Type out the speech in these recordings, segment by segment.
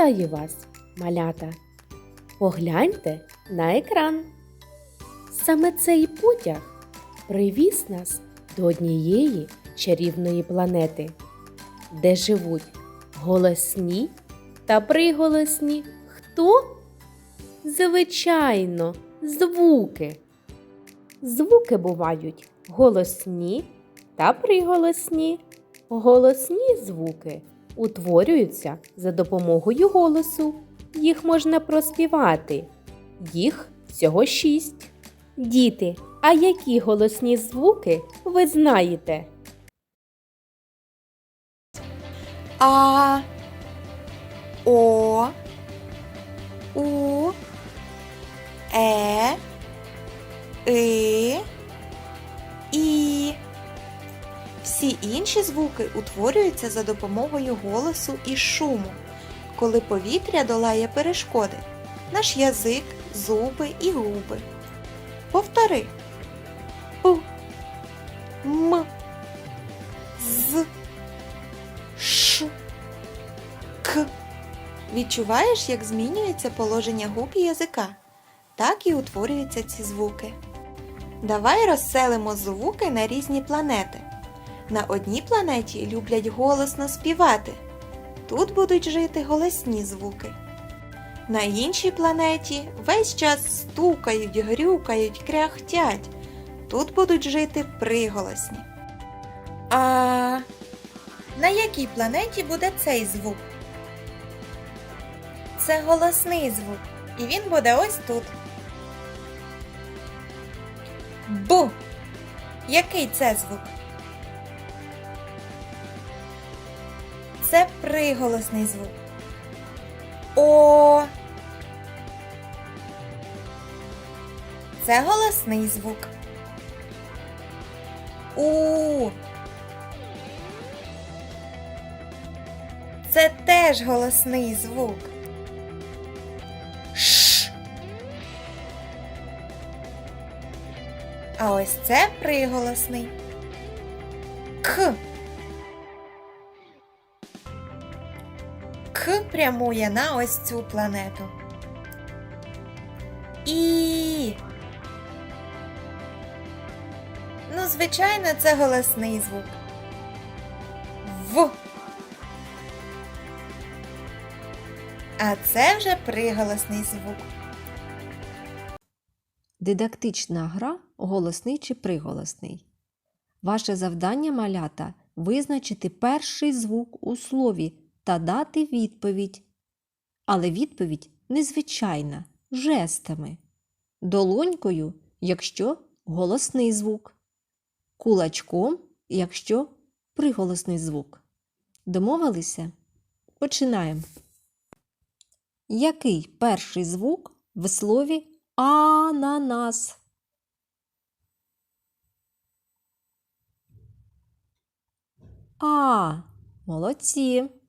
Вітаю вас, малята! Погляньте на екран. Саме цей потяг привіз нас до однієї чарівної планети, де живуть голосні та приголосні хто? Звичайно, звуки. Звуки бувають голосні та приголосні. Голосні звуки утворюються за допомогою голосу. Їх можна проспівати. Їх всього шість. Діти, а які голосні звуки ви знаєте? А, О, У, Е, И, Всі інші звуки утворюються за допомогою голосу і шуму, коли повітря долає перешкоди, наш язик, зуби і губи. Повтори. П, М, З, Ш, К. Відчуваєш, як змінюється положення губ і язика? Так і утворюються ці звуки. Давай розселимо звуки на різні планети. На одній планеті люблять голосно співати. Тут будуть жити голосні звуки. На іншій планеті весь час стукають, грюкають, кряхтять. Тут будуть жити приголосні. А на якій планеті буде цей звук? Це голосний звук, і він буде ось тут. Б. Який це звук? Приголосний звук. О. Це голосний звук. У. Це теж голосний звук. Ш. А ось це приголосний. К. Прямує на ось цю планету. І. Ну, звичайно, це голосний звук. В. А це вже приголосний звук. Дидактична гра голосний чи приголосний. Ваше завдання малята визначити перший звук у слові та дати відповідь. Але відповідь незвичайна, жестами. Долонькою, якщо голосний звук. Кулачком, якщо приголосний звук. Домовилися? Починаємо. Який перший звук в слові ананас? А. Молодці.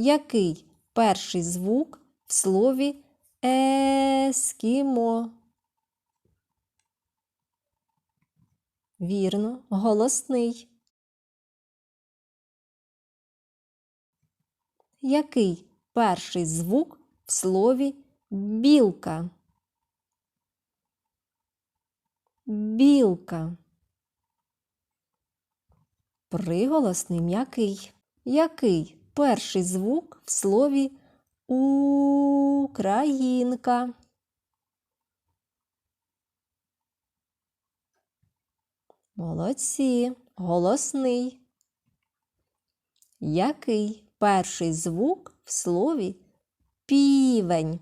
Який перший звук в слові ескімо? Вірно, голосний. Який перший звук в слові білка? Білка. Приголосний м'який. Який перший звук в слові українка? Молодці. Голосний. Який перший звук в слові півень?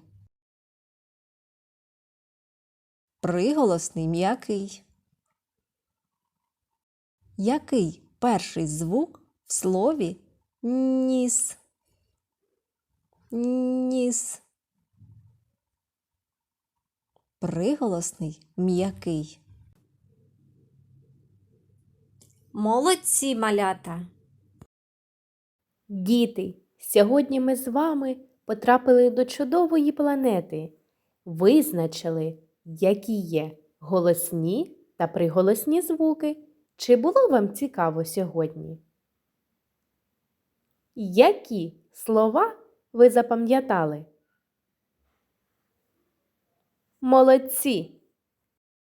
Приголосний м'який. Який перший звук в слові ніс? Ніс. Приголосний м'який. Молодці малята! Діти, сьогодні ми з вами потрапили до чудової планети, визначили, які є голосні та приголосні звуки. Чи було вам цікаво сьогодні? Які слова ви запам'ятали? Молодці!